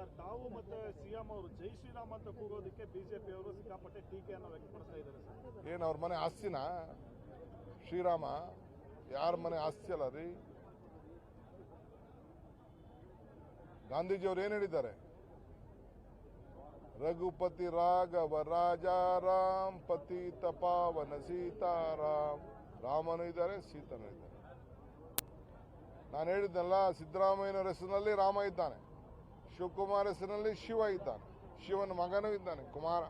Sir, ತಾವು ಮತ್ತೆ CM ಅವರು, ಜೈ ಶ್ರೀರಾಮ್ ಅಂತ ಕೂಗೋದಕ್ಕೆ ಬಿಜೆಪಿ ಅವರು ಸಿಕ್ಕಾಪಟ್ಟೆ ಟೀಕೆಯನ್ನು ವ್ಯಕ್ತಪಡಿಸ್ತಾ ಇದ್ದಾರೆ ಸರ್. ಏನು ಅವ್ರ ಮನೆ ಆಸ್ತಿನ? ಶ್ರೀರಾಮ, ಯಾರ ಮನೆ ಆಸ್ತಿ ಅಲ್ಲ ರೀ? ಗಾಂಧೀಜಿಯವ್ರು ಏನು ಹೇಳಿದ್ದಾರೆ? ರಘುಪತಿ ರಾಘವ ರಾಜಾರಾಮ್ ಪತಿ ತಪಾವನ ಸೀತಾರಾಮ್. ರಾಮನು ಇದ್ದಾರೆ, ಸೀತನೂ ಇದ್ದಾರೆ. ನಾನು ಹೇಳಿದ್ದೆಲ್ಲ ಸಿದ್ದರಾಮಯ್ಯನವರ ಹೆಸರಿನಲ್ಲಿ ರಾಮ ಇದ್ದಾನೆ. ಶಿವಕುಮಾರ್ ಹೆಸರಿನಲ್ಲಿ ಶಿವ ಇದ್ದಾನೆ. ಶಿವನ ಮಗನೂ ಇದ್ದಾನೆ, ಕುಮಾರ.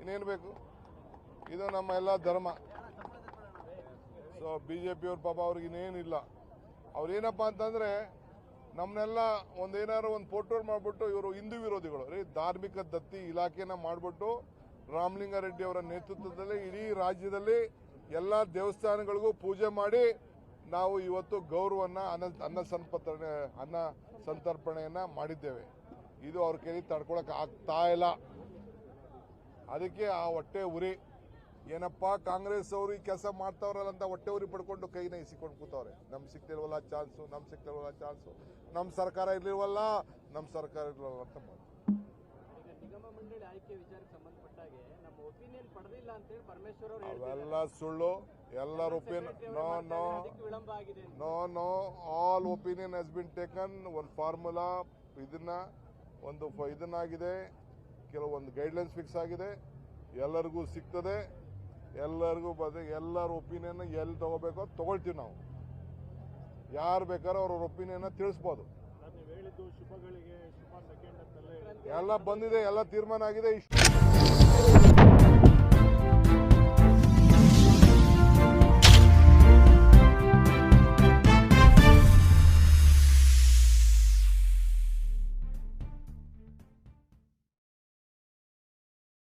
ಇನ್ನೇನು ಬೇಕು? ಇದು ನಮ್ಮ ಎಲ್ಲ ಧರ್ಮ. ಸೊ ಬಿ ಜೆ ಪಿಯವ್ರ ಪಾಪ ಅವ್ರಿಗೆ ಇನ್ನೇನಿಲ್ಲ. ಅವ್ರೇನಪ್ಪ ಅಂತಂದ್ರೆ ನಮ್ಮನ್ನೆಲ್ಲ ಒಂದೇನಾದ್ರು ಒಂದು ಫೋಟೋ ಮಾಡಿಬಿಟ್ಟು ಇವರು ಹಿಂದೂ ವಿರೋಧಿಗಳು. ರೀ, ಧಾರ್ಮಿಕ ದತ್ತಿ ಇಲಾಖೆನ ಮಾಡಿಬಿಟ್ಟು ರಾಮಲಿಂಗಾರೆಡ್ಡಿ ಅವರ ನೇತೃತ್ವದಲ್ಲಿ ಇಡೀ ರಾಜ್ಯದಲ್ಲಿ ಎಲ್ಲ ದೇವಸ್ಥಾನಗಳಿಗೂ ಪೂಜೆ ಮಾಡಿ ನಾವು ಇವತ್ತು ಗೌರವನ್ನ ಅನ್ನ ಅನ್ನ ಸಂಪರ್ಪಣೆ ಅನ್ನ ಸಂತರ್ಪಣೆಯನ್ನ ಮಾಡಿದ್ದೇವೆ. ಇದು ಅವ್ರ ಕೈಲಿ ತಡ್ಕೊಳಕ್ ಆಗ್ತಾ ಇಲ್ಲ. ಅದಕ್ಕೆ ಆ ಹೊಟ್ಟೆ ಉರಿ. ಏನಪ್ಪ, ಕಾಂಗ್ರೆಸ್ ಅವರು ಈ ಕೆಲಸ ಮಾಡ್ತಾವ್ರಲ್ಲ ಅಂತ ಹೊಟ್ಟೆ ಉರಿ ಪಡ್ಕೊಂಡು ಕೈನ ಇಸಿಕೊಂಡು ಕೂತವ್ರೆ. ನಮ್ ಸಿಕ್ತಿಲ್ವಲ್ಲ ಚಾನ್ಸು, ನಮ್ ಸಿಕ್ತಿಲ್ವಲ್ಲ ಚಾನ್ಸು. ನಮ್ ಸರ್ಕಾರ ಇರ್ಲಿಲ್ವಲ್ಲ, ನಮ್ ಸರ್ಕಾರ ಇರ್ಲಿಲ್ವಲ್ಲ ಅಂತ ಮಾಡ್ತಾರೆ. ಅವೆಲ್ಲ ಸುಳ್ಳು. ಎಲ್ಲರ ಒಪಿನಿಯನ್ ನೋ ನೋ. ಮಾಡ್ತಾರೆ, ವಿಳಂಬ ಆಗಿದೆ no no. All opinion has been taken ಒಂದು ಫಾರ್ಮುಲಾ ಇದನ್ನ ಒಂದು ಫ- ಇದನ್ನಾಗಿದೆ. ಕೆಲವೊಂದು ಗೈಡ್ಲೈನ್ಸ್ ಫಿಕ್ಸ್ ಆಗಿದೆ. ಎಲ್ಲರಿಗೂ ಸಿಗ್ತದೆ. ಎಲ್ಲರಿಗೂ ಬದ ಎಲ್ಲರ ಒಪಿನಿಯನ್ ಎಲ್ಲಿ ತಗೋಬೇಕೋ ತಗೊಳ್ತೀವಿ ನಾವು. ಯಾರು ಬೇಕಾದ್ರೂ ಅವ್ರ ಒಪಿನಿಯನ್ ತಿಳಿಸ್ಬೋದು. ನೀವು ಹೇಳಿದ್ದು ಶುಭಗಳಿಗೆ ಶುಭ ಸೆಕೆಂಡ್ ಅಂತೆಲ್ಲ ಎಲ್ಲ ಬಂದಿದೆ ಎಲ್ಲ ತೀರ್ಮಾನ ಆಗಿದೆ. ಇಷ್ಟು